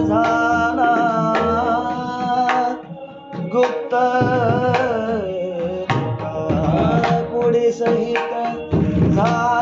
झाला. गुप्त पुढे सहित झाला.